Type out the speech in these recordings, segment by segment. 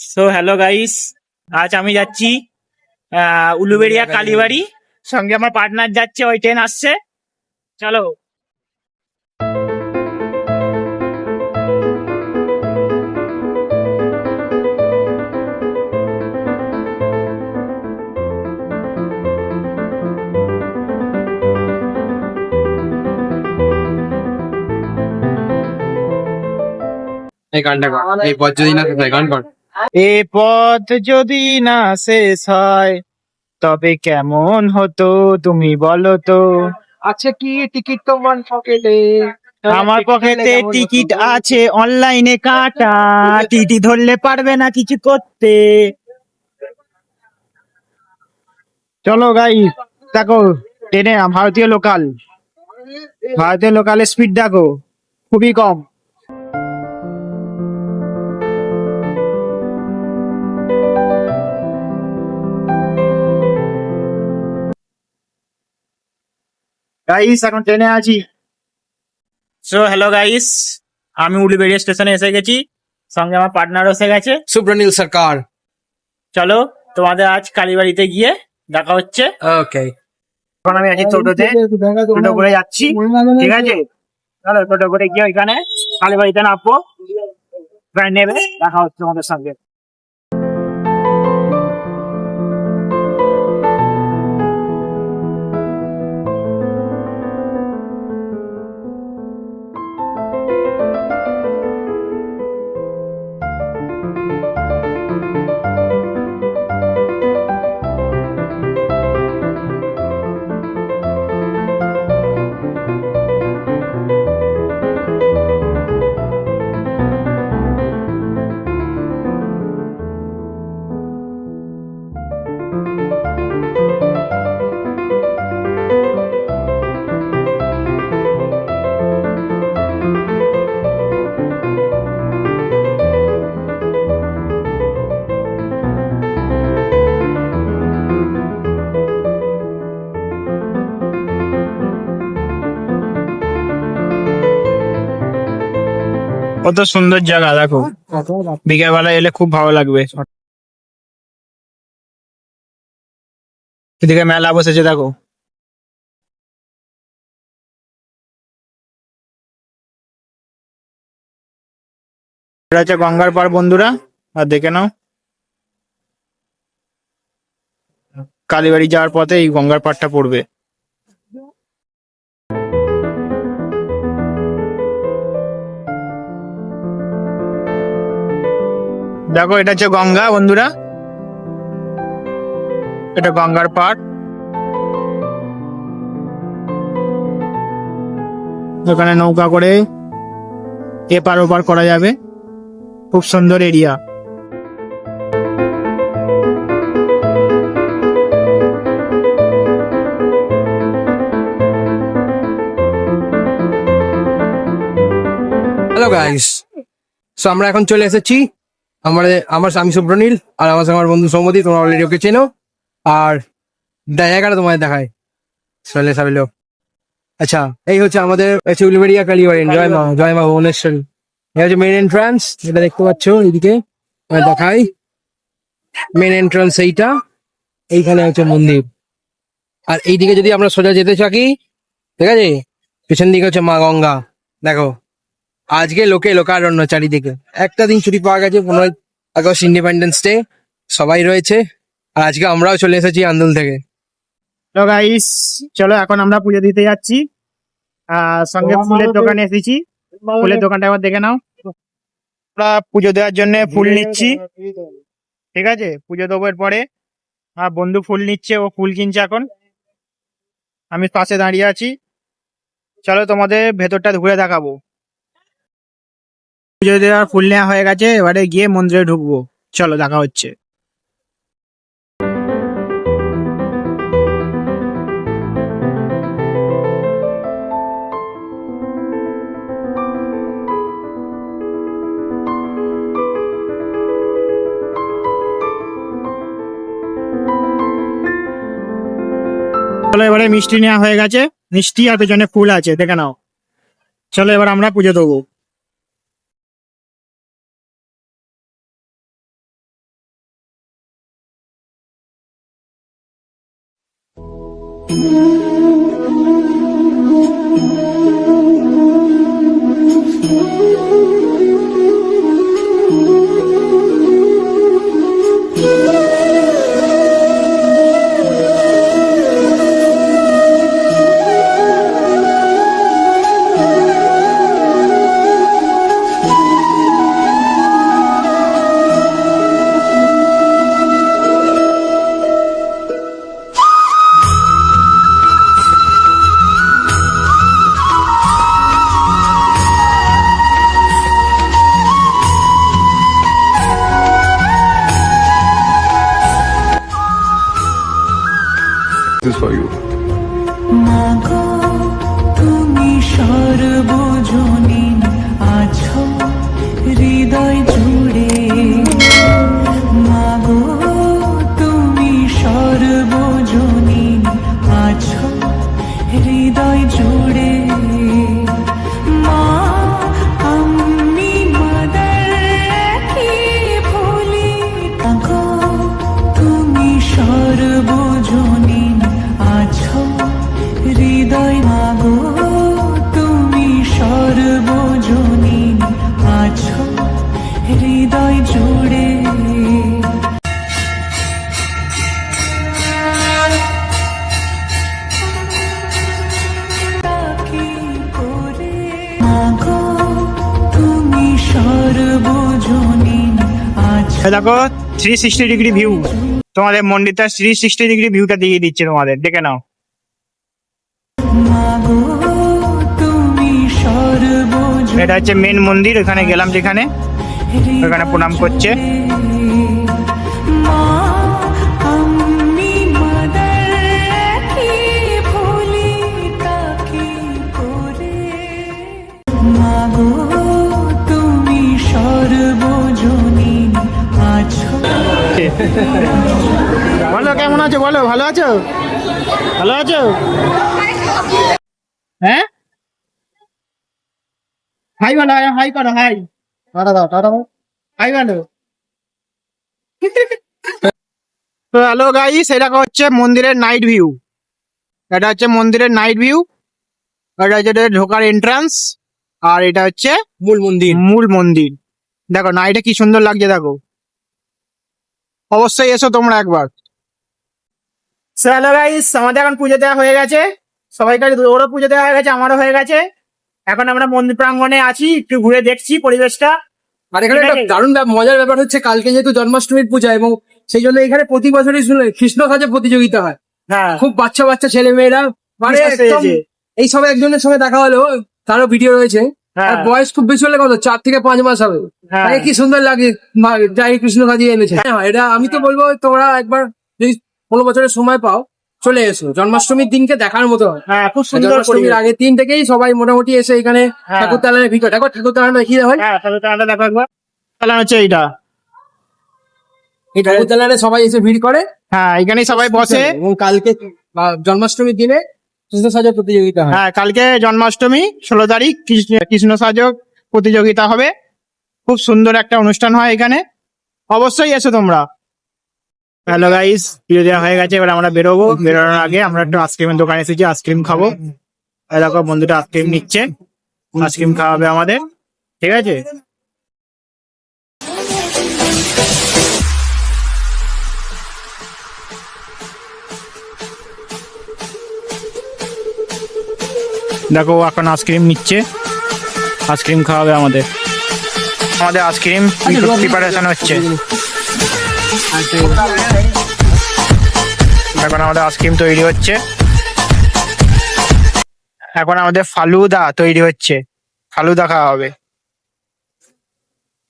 So hello guys আজ আমি যাচ্ছি উলুবেড়িয়া কালীবাড়ি। সঙ্গে আমার পার্টনার যাচ্ছে ওই ট্রেন আসছে। চলো। এই গানটা কর এই পথ যদি না শেষ হয় গান কর এ পথ যদি না শেষ হয় তবে কেমন হতো তুমি বলো তো? আচ্ছা কি টিকিট তোমার পকেটে? আমার পকেটে টিকিট আছে অনলাইনে কাটা টিটি ধরলে পারবে না কিছু করতে। চলো গাই দেখো ট্রেনে ভারতীয় লোকাল ভারতীয় লোকালের স্পিড দেখো খুবই কম। গাইস এখন ট্রেনে আছি। সো হ্যালো গাইস আমি উলুবেড়িয়া স্টেশনে এসে গেছি। সঙ্গে আমার পার্টনার এসে গেছে। সুব্রনীল সরকার চলো তোমাদের আজ কালীবাড়িতে গিয়ে দেখা হচ্ছে। ওকে এখন আমি আছি টোটোতে। টোটো করে যাচ্ছি। ঠিক আছে? চলো টোটো করে গিয়ে ওইখানে কালীবাড়িতে নামবো। নেবে দেখা হচ্ছে তোমাদের সঙ্গে। কত সুন্দর জায়গা দেখো। বিকেলবেলা এলে খুব ভালো লাগবে। এদিকে মেলা বসেছে দেখো। এটা হচ্ছে গঙ্গার পার বন্ধুরা। আর দেখে নাও। কালীবাড়ি যাওয়ার পথে এই গঙ্গার পাড়টা পড়বে। দেখো, এটা হচ্ছে গঙ্গা, বন্ধুরা। এটা গঙ্গার পাড়। এখানে নৌকা করে এপার ওপার করা যাবে। খুব সুন্দর এরিয়া। হ্যালো গাইস সো আমরা এখন চলে এসেছি আমাদের আমার স্বামী সুব্রনীল আর আমার সঙ্গে আমার বন্ধু সৌমতি তোমরা অলরেডি ওকে চেনো। আর জায়গাটা তোমাদের দেখায়। চলে সাবিলো। আচ্ছা এই হচ্ছে আমাদের হচ্ছে উলবেড়িয়া কালীবাড়ি। জয় মা জয় মা ভুবনেশ্বরী। এই হচ্ছে মেন এন্ট্রান্স এটা দেখতে পাচ্ছ এইদিকে। আমি দেখাই। মেন এন্ট্রান্স এইটা। এইখানে হচ্ছে মন্দির। আর এইদিকে যদি আমরা সোজা যেতে থাকি ঠিক আছে? পেছন দিকে হচ্ছে মা গঙ্গা। দেখো আজকে লোকে লোকারণ্য চারিদিকে একটা দিন ছুটি পাওয়া গেছে পনেরোই আগস্ট ইন্ডিপেন্ডেন্স ডে সবাই রয়েছে। আর আজকে আমরাও চলে এসেছি আন্দোলন থেকে। তো গাইস চলো এখন আমরা পুজো দিতে যাচ্ছি। সঙ্গে ফুলের দোকানে এসেছি। ফুলের দোকানটা একবার দেখে নাও। আমরা পুজো দেওয়ার জন্য ফুল নিচ্ছি। ঠিক আছে? পুজো দেবো পরে আর বন্ধু ফুল নিচ্ছে ও ফুল কিনছে এখন। আমি পাশে দাঁড়িয়ে আছি। চলো তোমাদের ভেতরটা ঘুরে দেখাবো। পুজো দেওয়ার ফুল নেওয়া হয়ে গেছে, এবারে গিয়ে মন্দিরে ঢুকবো। চলো, দেখা হচ্ছে। চলো, এবারে মিষ্টি নেওয়া হয়ে গেছে। মিষ্টি আর পেছনে ফুল আছে, দেখে নাও। চলো, এবার আমরা পুজো দেবো। Amen. দেখো থ্রি সিক্সটি ডিগ্রি ভিউ তোমাদের মন্দিরটা থ্রি সিক্সটি ডিগ্রি ভিউটা দিয়ে দিচ্ছে তোমাদের, দেখে নাও। এটা হচ্ছে মেন মন্দির, ওখানে গেলাম যেখানে। ওখানে প্রণাম করছে। বলো কেমন আছো? বলো ভালো আছো? ভালো আছো? হ্যাঁ? হাই বলো হাই করো হাই। টাটা দাও টাটা দাও। হাই বলো তো হ্যালো গাইস এটা হচ্ছে মন্দিরের নাইট ভিউ এটা হচ্ছে মন্দিরের নাইট ভিউ এটা হচ্ছে ঢোকার এন্ট্রান্স আর এটা হচ্ছে মূল মন্দির। মূল মন্দির। দেখো নাইটে কি সুন্দর লাগছে দেখো। অবশ্যই এসো তোমরা একবার। হ্যালো গাইস আমাদের এখন পুজো দেওয়া হয়ে গেছে। সবাইকার ওরও পুজো দেওয়া হয়ে গেছে আমারও হয়ে গেছে। এখন আমরা মন্দির প্রাঙ্গণে আছি একটু ঘুরে দেখছি পরিবেশটা। আর এখানে একটা দারুণ মজার ব্যাপার হচ্ছে কালকে যেহেতু জন্মাষ্টমীর পূজা এবং সেই জন্য এখানে প্রতি বছরই শুনে কৃষ্ণ সাজে প্রতিযোগিতা হয়। হ্যাঁ। খুব বাচ্চা বাচ্চা ছেলে মেয়েরা মানে এই সব একজনের সঙ্গে দেখা হলো তারও ভিডিও রয়েছে। বয়স খুব বেশি হলে কত? চার থেকে পাঁচ মাস হবে। হ্যাঁ। কি সুন্দর লাগে? যাই কৃষ্ণ সাজিয়ে এনেছে। হ্যাঁ, এটা আমি তো বলব তোমরা একবার যদি পনেরো বছরের সময় পাও চলে এসো। জন্মাষ্টমীর দিনকে দেখার মতো হ্যাঁ। খুব সুন্দর জন্মাষ্টমীর। আগের দিন থেকেই সবাই মোটামুটি এসে এখানে হ্যাঁ। ঠাকুর তালানের ভিতর দেখো ঠাকুর তালানো দেখিয়ে হয় হ্যাঁ তাহলে তাহলে দেখো একবার। তাহলে হচ্ছে এইটা। এই ঠাকুর তালানে সবাই এসে ভিড় করে। হ্যাঁ এখানেই সবাই বসে। এবং কালকে জন্মাষ্টমীর দিনে কৃষ্ণ প্রতিযোগিতা হয়। কালকে জন্মাষ্টমী, ষোলো তারিখ, কৃষ্ণ- সাজক প্রতিযোগিতা হবে। খুব সুন্দর একটা অনুষ্ঠান হয় এখানে। অবশ্যই এসো তোমরা। হ্যালো গাইস পুজো দেওয়া হয়ে গেছে, এবার আমরা বেরোবো। বেরোনোর আগে আমরা একটু আইসক্রিমের দোকানে এসেছি আইসক্রিম খাব। দেখো, বন্ধুটা আইসক্রিম নিচ্ছে। আইসক্রিম খাওয়াবে আমাদের। ঠিক আছে? দেখো ও এখন আইসক্রিম নিচ্ছে। আইসক্রিম খাওয়াবে আমাদের। আমাদের আইসক্রিম প্রিপারেশন হচ্ছে। এখন আমাদের আইসক্রিম তৈরি হচ্ছে। এখন আমাদের ফালুদা তৈরি হচ্ছে। ফালুদা খাওয়া হবে।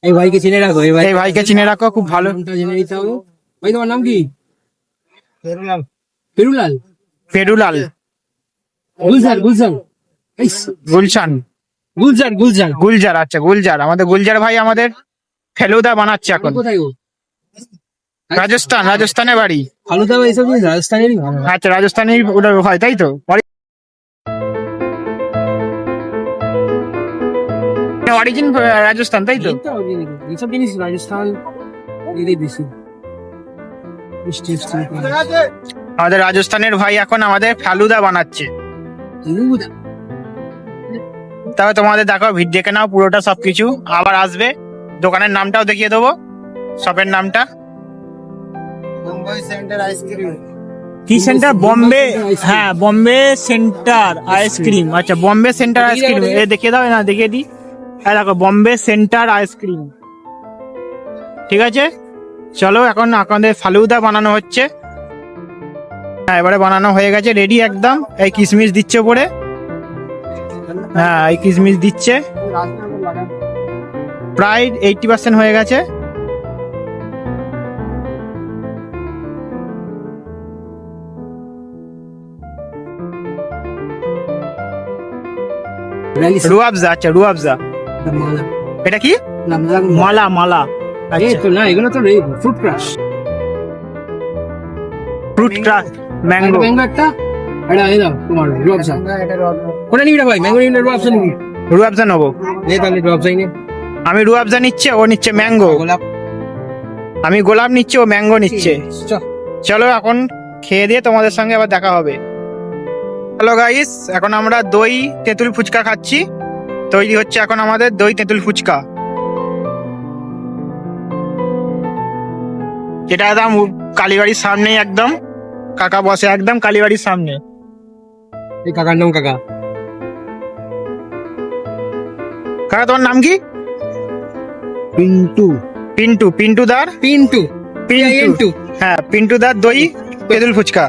এই ভাইকে চিনে রাখো এই ভাই এই ভাইকে চিনে রাখো খুব ভালো। জেনে নিতে হবে। ভাই তোমার নাম কি? পেরুলাল। পেরুলাল? গুলজার গুলজার এই গুলশান। গুলজার গুলজার। গুলজার আচ্ছা গুলজার। আমাদের গুলজার ভাই আমাদের ফেলুদা বানাচ্ছে এখন। কোথায় রাজস্থান রাজস্থানে বাড়ি। ফালুদা এইসব জিনিস রাজস্থানেরই আচ্ছা রাজস্থানি ওটা হয় তাই তো? অরিজিন রাজস্থান তাই তো? এইসব জিনিস রাজস্থান এরই বেশি। আমাদের রাজস্থানের ভাই এখন আমাদের ফালুদা বানাচ্ছে। তবে তোমাদের দেখো ভিড় দেখে নাও পুরোটা সবকিছু। আবার আসবে। দোকানের নামটাও দেখিয়ে দেবো। শপের নামটা। কি সেন্টার? বম্বে? হ্যাঁ বম্বে সেন্টার আইসক্রিম। আচ্ছা বম্বে সেন্টার আইসক্রিম। এ দেখিয়ে দাও না দেখিয়ে দিই। হ্যাঁ দেখো বম্বে সেন্টার আইসক্রিম। ঠিক আছে? চলো এখন আপনাদের ফালুদা বানানো হচ্ছে। হ্যাঁ এবারে বানানো হয়ে গেছে রেডি একদম। এই কিশমিশ দিচ্ছে উপরে। হ্যাঁ এই কিশমিশ দিচ্ছে। প্রায় এইটি পার্সেন্ট হয়ে গেছে। রুয়াবজা আচ্ছা রুয়াবজা। এটা কি? মালা মালা আচ্ছা। না এগুলো তো fruit crush fruit crush mango mango একটা এটা এই দাও তোমার রুয়াবসা কোনটা নিবি ভাই? ম্যাঙ্গো নিবি না রুয়াবসা নিবি? রুয়াবজা নেব নে তাহলে রুয়াবসাই নে। আমি রুয়াবজা নিচ্ছে ও নিচ্ছে ম্যাঙ্গো গোলাপ? আমি গোলাপ নিচ্ছে ও ম্যাঙ্গো নিচ্ছে। চলো এখন খেয়ে দিয়ে তোমাদের সঙ্গে আবার দেখা হবে। হ্যালো গাইস এখন আমরা দই তেঁতুল ফুচকা খাচ্ছি। তৈরি হচ্ছে এখন আমাদের দই তেঁতুল ফুচকা। যেটা একদম কালীবাড়ির সামনেই একদম। কাকা বসে একদম কালীবাড়ির সামনে। এই কাকার নাম কাকা। কাকা তোমার নাম কি? পিন্টু। পিন্টু পিন্টু দার? পিন্টু। পিন্টু। হ্যাঁ পিন্টু দার দই তেঁতুল ফুচকা।